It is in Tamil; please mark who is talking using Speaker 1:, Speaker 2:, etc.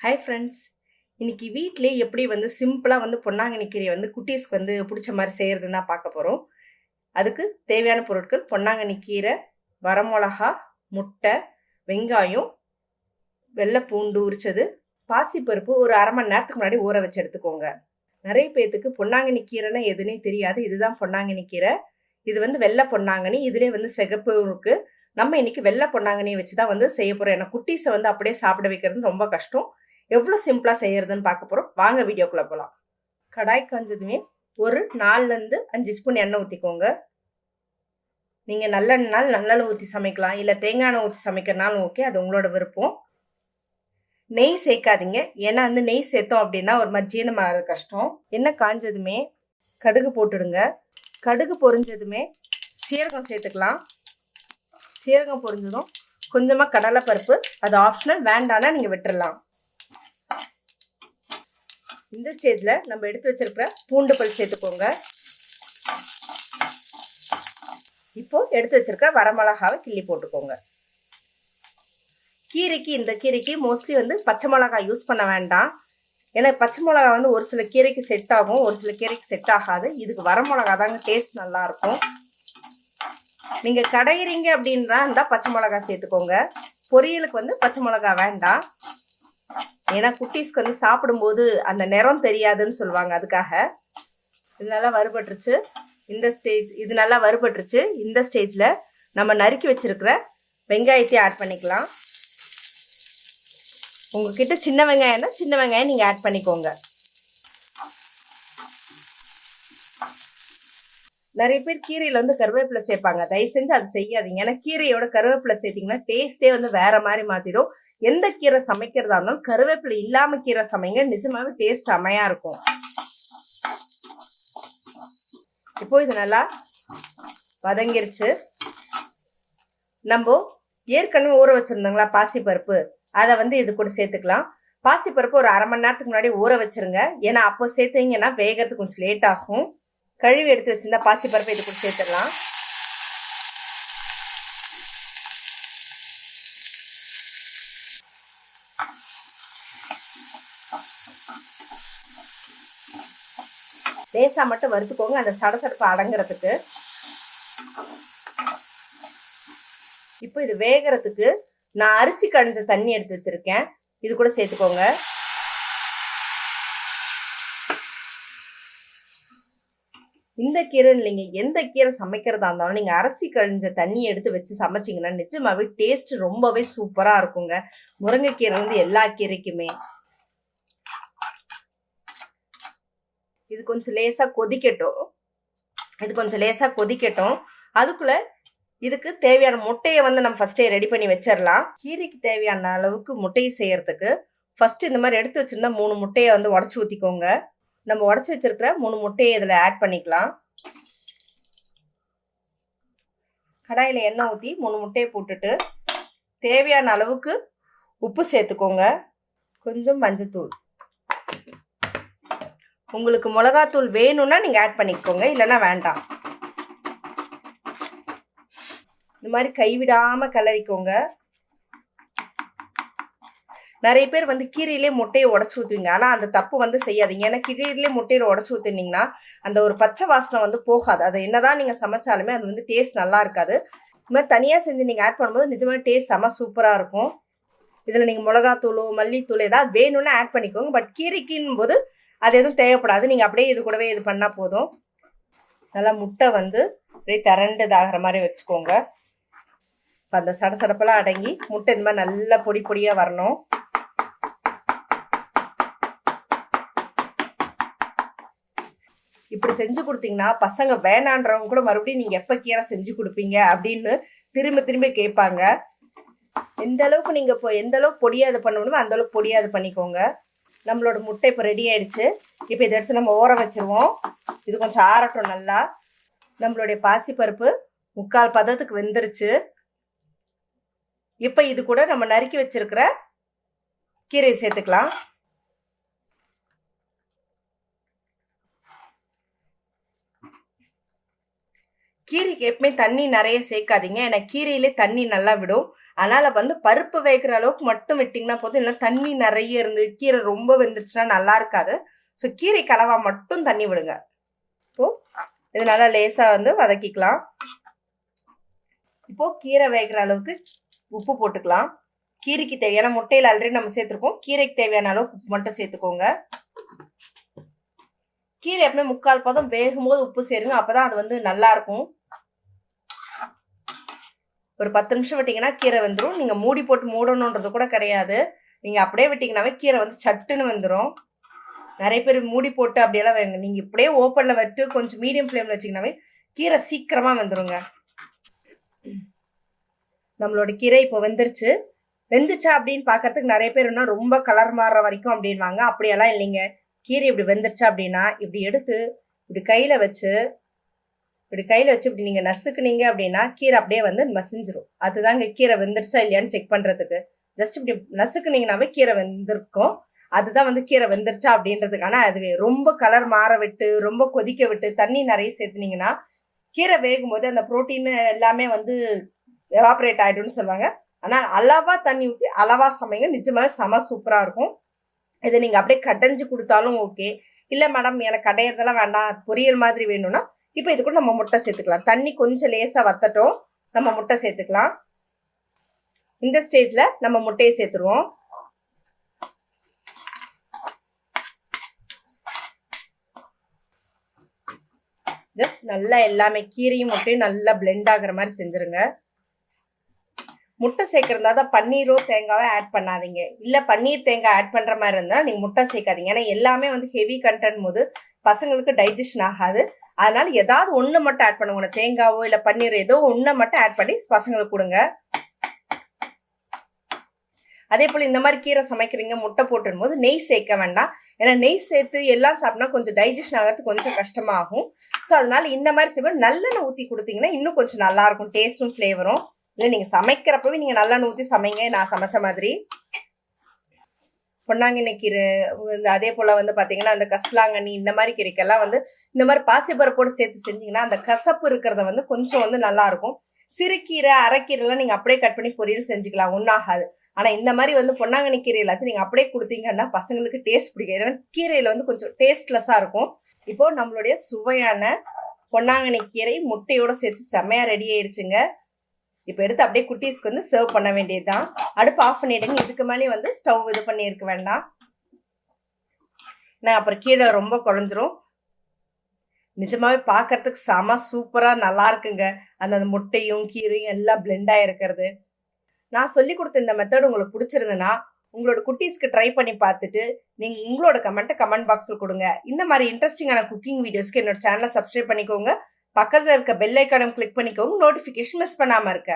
Speaker 1: ஹாய் ஃப்ரெண்ட்ஸ் இன்றைக்கி வீட்டிலே எப்படி வந்து சிம்பிளாக வந்து பொன்னாங்கண்ணி கீரையை வந்து குட்டீஸ்க்கு வந்து பிடிச்ச மாதிரி செய்கிறதுன்னு தான் பார்க்க போகிறோம் அதுக்கு தேவையான பொருட்கள் பொன்னாங்கண்ணி கீரை வரமிளகா முட்டை வெங்காயம் வெள்ளை பூண்டு உரிச்சது பாசிப்பருப்பு ஒரு அரை மணி நேரத்துக்கு முன்னாடி ஊற வச்சு எடுத்துக்கோங்க. நிறைய பேர்த்துக்கு பொன்னாங்கண்ணி கீரைன்னா எதுனே தெரியாது. இதுதான் பொன்னாங்கண்ணி கீரை. இது வந்து வெள்ளை பொன்னாங்கண்ணி. இதுலேயே வந்து சிகப்பு இருக்குது நம்ம இன்றைக்கி வெள்ளை பொன்னாங்கண்ணியை வச்சு தான் வந்து செய்ய போகிறோம் ஏன்னா குட்டீஸை வந்து அப்படியே சாப்பிட வைக்கிறது ரொம்ப கஷ்டம். எவ்வளோ சிம்பிளாக செய்கிறதுன்னு பார்க்க போகிறோம் வாங்க வீடியோக்குள்ளே போகலாம் கடாய் காஞ்சதுமே ஒரு நாலுலேருந்து அஞ்சு ஸ்பூன் எண்ணெய் ஊற்றிக்கோங்க நீங்கள் நல்லெண்ணெய் நல்லெண்ணெய் ஊற்றி சமைக்கலாம். இல்லை தேங்காய் எண்ணெய் ஊற்றி சமைக்கிறனாலும் ஓகே அது உங்களோட விருப்பம். நெய் சேர்க்காதீங்க. ஏன்னா வந்து நெய் சேர்த்தோம் அப்படின்னா ஒரு மாதிரி ஜீரணமாக கஷ்டம். எண்ணெய் காஞ்சதுமே கடுகு போட்டுடுங்க. கடுகு பொரிஞ்சதுமே சீரகம் சேர்த்துக்கலாம். சீரகம் பொரிஞ்சதும் கொஞ்சமாக கடலைப்பருப்பு அது ஆப்ஷனல் வேண்டானா நீங்கள் விட்டுடலாம் இந்த ஸ்டேஜில் நம்ம எடுத்து வச்சுருக்கிற பூண்டு பல் சேர்த்துக்கோங்க. இப்போது எடுத்து வச்சிருக்க வரமிளகாவை கிள்ளி போட்டுக்கோங்க. கீரைக்கு இந்த கீரைக்கு மோஸ்ட்லி வந்து பச்சை மிளகாய் யூஸ் பண்ண வேண்டாம். ஏன்னா பச்சை மிளகா வந்து ஒரு சில கீரைக்கு செட் ஆகும் ஒரு சில கீரைக்கு செட் ஆகாது. இதுக்கு வரமிளகா தாங்க டேஸ்ட் நல்லாயிருக்கும் நீங்கள் கடையிறீங்க அப்படின்றா இருந்தால் பச்சை மிளகா சேர்த்துக்கோங்க. பொரியலுக்கு வந்து பச்சை மிளகா வேண்டாம். ஏன்னா குட்டீஸ்க்கு வந்து சாப்பிடும்போது அந்த நிறம் தெரியாதுன்னு சொல்லுவாங்க அதுக்காக. இது நல்லா வறுபட்டுருச்சு. இந்த ஸ்டேஜ் இது நல்லா வறுபட்டுருச்சு. இந்த ஸ்டேஜில் நம்ம நறுக்கி வச்சுருக்கிற வெங்காயத்தையும் ஆட் பண்ணிக்கலாம். உங்ககிட்ட சின்ன வெங்காயம்னா சின்ன வெங்காயம் நீங்கள் ஆட் பண்ணிக்கோங்க. நிறைய பேர் கீரையில் வந்து கருவேப்பிலை சேர்ப்பாங்க. தயவு செஞ்சு அது செய்யாதீங்க. ஏன்னா கீரையோட கருவேப்பிலை சேர்த்தீங்கன்னா டேஸ்ட்டே வந்து வேற மாதிரி மாற்றிடும் எந்த கீரை சமைக்கிறதா இருந்தாலும் கருவேப்பிலை இல்லாமல் கீரை சமைங்க. நிஜமாகவே டேஸ்ட் செமையாக இருக்கும். இப்போ இது நல்லா வதங்கிருச்சு. நம்ம ஏற்கனவே ஊற வச்சுருந்தோங்களா பாசிப்பருப்பு? அதை வந்து இது கூட சேர்த்துக்கலாம். பாசிப்பருப்பு ஒரு அரை மணி நேரத்துக்கு முன்னாடி ஊற வச்சிருங்க. ஏன்னா அப்போ சேர்த்தீங்கன்னா வேகிறதுக்கு கொஞ்சம் லேட் ஆகும். கழுவி எடுத்து வச்சிருந்தா பாசிப்பருப்பு இது கூட சேர்த்துடலாம். லேசா மட்டும் வறுத்துக்கோங்க. அந்த சடசடப்பு அடங்குறதுக்கு. இப்போ இது வேகிறதுக்கு நான் அரிசி கடைஞ்ச தண்ணி எடுத்து வச்சுருக்கேன். இது கூட சேர்த்துக்கோங்க. இந்த கீரை நீங்கள் எந்த கீரை சமைக்கிறதா இருந்தாலும் நீங்கள் அரிசி கழிஞ்ச தண்ணி எடுத்து வச்சு சமைச்சிங்கன்னா நிஜமாவே டேஸ்ட் ரொம்பவே சூப்பராக இருக்குங்க. முருங்கைக்கீரை வந்து எல்லா கீரைக்குமே. இது கொஞ்சம் லேசாக கொதிக்கட்டும். இது கொஞ்சம் லேசாக கொதிக்கட்டும். அதுக்குள்ளே இதுக்கு தேவையான முட்டையை வந்து நம்ம ஃபஸ்ட்டே ரெடி பண்ணி வச்சிடலாம் கீரைக்கு தேவையான அளவுக்கு முட்டையை செய்யறதுக்கு ஃபஸ்ட்டு இந்த மாதிரி எடுத்து வச்சுருந்தா மூணு முட்டையை வந்து உடச்சி ஊற்றிக்கோங்க நம்ம உடச்சி வச்சிருக்கிற மூணு முட்டையை இதில் ஆட் பண்ணிக்கலாம். கடாயில் எண்ணெய் ஊற்றி மூணு முட்டையை போட்டுட்டு தேவையான அளவுக்கு உப்பு சேர்த்துக்கோங்க. கொஞ்சம் மஞ்சத்தூள். உங்களுக்கு மிளகாத்தூள் வேணும்னா நீங்கள் ஆட் பண்ணிக்கோங்க இல்லைன்னா வேண்டாம். இந்த மாதிரி கைவிடாமல் கிளறிக்கோங்க. நிறைய பேர் வந்து கீரையிலே முட்டையை உடச்சி ஊற்றுவீங்க ஆனால் அந்த தப்பு வந்து செய்யாதீங்க. ஏன்னா கீரையிலே முட்டையில் உடச்சி ஊற்றுனீங்கன்னா அந்த ஒரு பச்சை வாசனை வந்து போகாது. அதை என்னதான் நீங்கள் சமைச்சாலுமே அது வந்து டேஸ்ட் நல்லா இருக்காது. இது மாதிரி தனியாக செஞ்சு நீங்கள் ஆட் பண்ணும்போது நிஜமாக டேஸ்ட் செம சூப்பராக இருக்கும். இதில் நீங்கள் மிளகாத்தூளோ மல்லித்தூள் ஏதாவது வேணும்னா ஆட் பண்ணிக்கோங்க. பட் கீரைக்குன்னு போது அது எதுவும் தேவைப்படாது. நீங்கள் அப்படியே இது கூடவே இது பண்ணால் போதும். நல்லா முட்டை வந்து அப்படியே திரண்டுதாகிற மாதிரி வச்சுக்கோங்க. இப்போ அந்த சடசடப்பெல்லாம் அடங்கி முட்டை இந்த மாதிரி நல்லா பொடி பொடியாக வரணும். இப்படி செஞ்சு கொடுத்தீங்கன்னா பசங்க வேணான்றவங்க கூட மறுபடியும் நீங்கள் எப்போ கீரை செஞ்சு கொடுப்பீங்க அப்படின்னு திரும்ப திரும்ப கேட்பாங்க. எந்த அளவுக்கு நீங்கள் இப்போ எந்த அளவுக்கு பொடியாது பண்ண முடியுமோ அந்த அளவுக்கு பொடியாது பண்ணிக்கோங்க. நம்மளோட முட்டை இப்போ ரெடி ஆயிடுச்சு. இப்போ இதை எடுத்து நம்ம ஊற வச்சிருவோம். இது கொஞ்சம் ஆறட்டும் நல்லா. நம்மளுடைய பாசிப்பருப்பு முக்கால் பதத்துக்கு வெந்துருச்சு. இப்போ இது கூட நம்ம நறுக்கி வச்சிருக்கிற கீரையை சேர்த்துக்கலாம். கீரைக்கு எப்பவுமே தண்ணி நிறைய சேர்க்காதீங்க. ஏன்னா கீரையிலே தண்ணி நல்லா விடும். அதனால் வந்து பருப்பு வேகிற அளவுக்கு மட்டும் விட்டிங்கன்னா போதும். இல்லைன்னா தண்ணி நிறைய இருந்து கீரை ரொம்ப வெந்துருச்சுன்னா நல்லா இருக்காது. ஸோ கீரை கலவா மட்டும் தண்ணி விடுங்க. இப்போ இது நல்லா லேசாக வந்து வதக்கிக்கலாம். இப்போது கீரை வேகிற அளவுக்கு உப்பு போட்டுக்கலாம். கீரைக்கு தேவையான முட்டையில் ஆல்ரெடி நம்ம சேர்த்துருக்கோம். கீரைக்கு தேவையான அளவுக்கு உப்பு மட்டும் சேர்த்துக்கோங்க. கீரை எப்பவுமே முக்கால் பதம் வேகும் போது உப்பு சேருங்க. அப்போ தான் அது வந்து நல்லாயிருக்கும் ஒரு பத்து நிமிஷம் விட்டிங்கன்னா கீரை வந்துடும் நீங்கள் மூடி போட்டு மூடணுன்றது கூட கிடையாது. நீங்கள் அப்படியே விட்டிங்கனாவே கீரை வந்து சட்டுன்னு வந்துடும் நிறைய பேர் மூடி போட்டு அப்படியெல்லாம் வைங்க. நீங்கள் இப்படியே ஓப்பனில் விட்டு கொஞ்சம் மீடியம் ஃப்ளேமில் வச்சிங்கனாவே கீரை சீக்கிரமாக வந்துடுங்க நம்மளோட கீரை இப்போ வெந்துருச்சு. வெந்துச்சா அப்படின்னு பார்க்கறதுக்கு நிறைய பேர் என்ன ரொம்ப கலர் மாறுற வரைக்கும் அப்படின்வாங்க. அப்படியெல்லாம் இல்லைங்க. கீரை இப்படி வெந்துருச்சா அப்படின்னா இப்படி எடுத்து இப்படி கையில் வச்சு இப்படி கையில் வச்சு இப்படி நீங்கள் நசுக்குனீங்க அப்படின்னா கீரை அப்படியே வந்து மசிஞ்சிரும். அதுதாங்க கீரை வெந்துருச்சா இல்லையான்னு செக் பண்ணுறதுக்கு ஜஸ்ட் இப்படி நசுக்குனீங்கனாவே கீரை வெந்திருக்கும். அதுதான் வந்து கீரை வெந்துருச்சா அப்படின்றதுக்கான அது ரொம்ப கலர் மாற விட்டு ரொம்ப கொதிக்க விட்டு தண்ணி நிறைய சேர்த்துனீங்கன்னா கீரை வேகும் போது அந்த ப்ரோட்டீன் எல்லாமே வந்து எவாப்ரேட் ஆகிடும்னு சொல்லுவாங்க. ஆனால் அளவாக தண்ணி ஊற்றி அளவாக சமைங்க நிஜமாகவே செம சூப்பராக இருக்கும். இதை நீங்கள் அப்படியே கடைஞ்சு கொடுத்தாலும் ஓகே இல்லை மேடம் எனக்கு கடையிறதெல்லாம் வேண்டாம் பொரியல் மாதிரி வேணும்னா இப்போ இது கூட நம்ம முட்டை சேர்த்துக்கலாம். தண்ணி கொஞ்சம் லேசாக வத்தட்டும். நம்ம முட்டை சேர்த்துக்கலாம். இந்த ஸ்டேஜில் நம்ம முட்டையை சேர்த்துருவோம். ஜஸ்ட் நல்லா எல்லாமே கீரையும் முட்டையும் நல்லா பிளெண்ட் ஆகுற மாதிரி செஞ்சுருங்க. முட்டை சேர்க்கறதா தான் பன்னீரோ தேங்காவோ ஆட் பண்ணாதீங்க. இல்லை பன்னீர் தேங்காய் ஆட் பண்ணுற மாதிரி இருந்தால் நீங்கள் முட்டை சேர்க்காதீங்க. ஏன்னா எல்லாமே வந்து ஹெவி கண்டென்ட் போது பசங்களுக்கு டைஜஷன் ஆகாது. அதனால ஏதாவது ஒன்று மட்டும் ஆட் பண்ணுங்க. தேங்காவோ இல்லை பன்னீர் ஏதோ ஒன்றை மட்டும் ஆட் பண்ணி பசங்களுக்கு கொடுங்க. அதே போல் இந்த மாதிரி கீரை சமைக்கிறீங்க முட்டை போட்டுடும் போது நெய் சேர்க்க வேண்டாம். ஏன்னா நெய் சேர்த்து எல்லாம் சாப்பிட்டா கொஞ்சம் டைஜஷன் ஆகிறது கொஞ்சம் கஷ்டமாகும். ஸோ அதனால இந்த மாதிரி செய்வோம் நல்லெண்ணெய் ஊற்றி கொடுத்தீங்கன்னா இன்னும் கொஞ்சம் நல்லா இருக்கும். டேஸ்ட்டும் ஃப்ளேவரும் இல்லை நீங்கள் சமைக்கிறப்பவே நீங்கள் நல்லெண்ணெய் ஊற்றி சமைங்க. நான் சமைச்ச மாதிரி. பொன்னாங்கண்ணி கீரை அதே போல் வந்து பார்த்தீங்கன்னா அந்த கஸ்லாங்கண்ணி இந்த மாதிரி கீரைக்கெல்லாம் வந்து இந்த மாதிரி பாசிப்பருப்போடு சேர்த்து செஞ்சீங்கன்னா அந்த கசப்பு இருக்கிறத வந்து கொஞ்சம் வந்து நல்லாயிருக்கும் சிறுகீரை அரைக்கீரைலாம் நீங்கள் அப்படியே கட் பண்ணி பொரியல் செஞ்சுக்கலாம் ஒன்றாகாது ஆனால் இந்த மாதிரி வந்து பொன்னாங்கண்ணி கீரை எல்லாத்தையும் நீங்கள் அப்படியே கொடுத்தீங்கன்னா பசங்களுக்கு டேஸ்ட் பிடிக்கும் ஏன்னா கீரையில் வந்து கொஞ்சம் டேஸ்ட்லெஸ்ஸாக இருக்கும். இப்போது நம்மளுடைய சுவையான பொன்னாங்கண்ணி கீரை முட்டையோட சேர்த்து செம்மையாக ரெடி ஆயிடுச்சுங்க இப்போ எடுத்து அப்படியே குட்டீஸ்க்கு வந்து சர்வ் பண்ண வேண்டியது தான் அடுப்பு ஆஃப் பண்ணிடுங்க. இதுக்கு மேலே வந்து ஸ்டவ் இது பண்ணியிருக்க வேண்டாம். நான் அப்புறம் கீழே ரொம்ப குறைஞ்சிரும். நிஜமாவே பார்க்கறதுக்கு செம சூப்பராக நல்லா இருக்குங்க. அந்த அந்த முட்டையும் கீரையும் எல்லாம் பிளெண்டாக இருக்கிறது. நான் சொல்லி கொடுத்த இந்த மெத்தட் உங்களுக்கு பிடிச்சிருந்ததுன்னா உங்களோட குட்டீஸ்க்கு ட்ரை பண்ணி பார்த்துட்டு நீங்கள் உங்களோட கமெண்ட்டை கமெண்ட் பாக்ஸில் கொடுங்க. இந்த மாதிரி இன்ட்ரெஸ்டிங்கான குக்கிங் வீடியோஸ்க்கு என்னோட சேனலை சப்ஸ்கிரைப் பண்ணிக்கோங்க. பக்கத்தில் இருக்க பெல் கிளிக் பண்ணிக்கவும் நோட்டிஃபிகேஷன் மிஸ் பண்ணாமல் இருக்க.